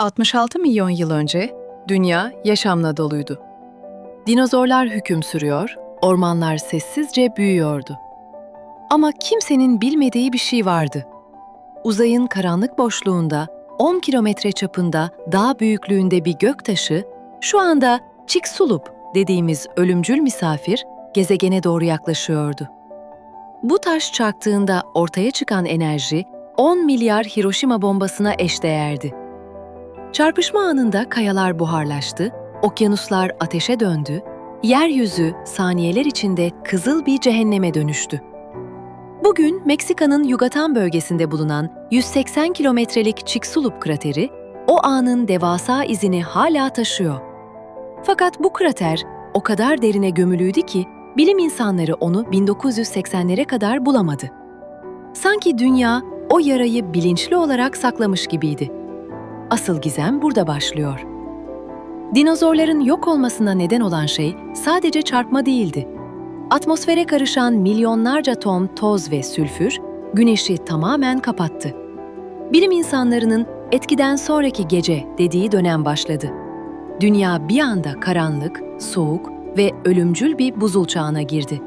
66 milyon yıl önce dünya yaşamla doluydu. Dinozorlar hüküm sürüyor, ormanlar sessizce büyüyordu. Ama kimsenin bilmediği bir şey vardı. Uzayın karanlık boşluğunda 10 kilometre çapında dağ büyüklüğünde bir göktaşı şu anda Chicxulub dediğimiz ölümcül misafir gezegene doğru yaklaşıyordu. Bu taş çarptığında ortaya çıkan enerji 10 milyar Hiroşima bombasına eşdeğerdi. Çarpışma anında kayalar buharlaştı, okyanuslar ateşe döndü, yeryüzü saniyeler içinde kızıl bir cehenneme dönüştü. Bugün Meksika'nın Yucatan bölgesinde bulunan 180 kilometrelik Chicxulub krateri o anın devasa izini hala taşıyor. Fakat bu krater o kadar derine gömülüydü ki bilim insanları onu 1980'lere kadar bulamadı. Sanki dünya o yarayı bilinçli olarak saklamış gibiydi. Asıl gizem burada başlıyor. Dinozorların yok olmasına neden olan şey sadece çarpma değildi. Atmosfere karışan milyonlarca ton toz ve sülfür güneşi tamamen kapattı. Bilim insanlarının etkiden sonraki gece dediği dönem başladı. Dünya bir anda karanlık, soğuk ve ölümcül bir buzul çağına girdi.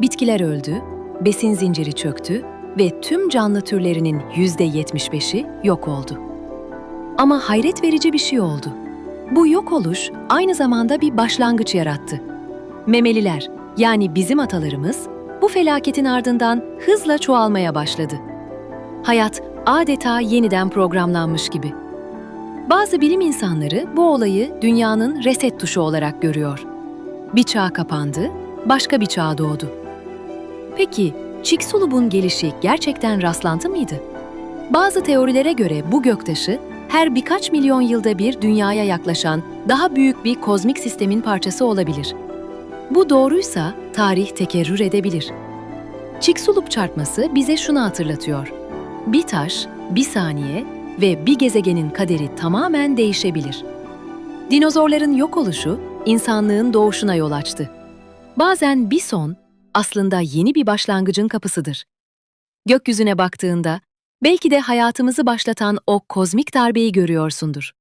Bitkiler öldü, besin zinciri çöktü ve tüm canlı türlerinin %75'i yok oldu. Ama hayret verici bir şey oldu. Bu yok oluş aynı zamanda bir başlangıç yarattı. Memeliler, yani bizim atalarımız, bu felaketin ardından hızla çoğalmaya başladı. Hayat adeta yeniden programlanmış gibi. Bazı bilim insanları bu olayı dünyanın reset tuşu olarak görüyor. Bir çağ kapandı, başka bir çağ doğdu. Peki, Chicxulub'un gelişi gerçekten rastlantı mıydı? Bazı teorilere göre bu göktaşı her birkaç milyon yılda bir dünyaya yaklaşan daha büyük bir kozmik sistemin parçası olabilir. Bu doğruysa tarih tekerrür edebilir. Chicxulub çarpması bize şunu hatırlatıyor. Bir taş, bir saniye ve bir gezegenin kaderi tamamen değişebilir. Dinozorların yok oluşu insanlığın doğuşuna yol açtı. Bazen bir son aslında yeni bir başlangıcın kapısıdır. Gökyüzüne baktığında belki de hayatımızı başlatan o kozmik darbeyi görüyorsundur.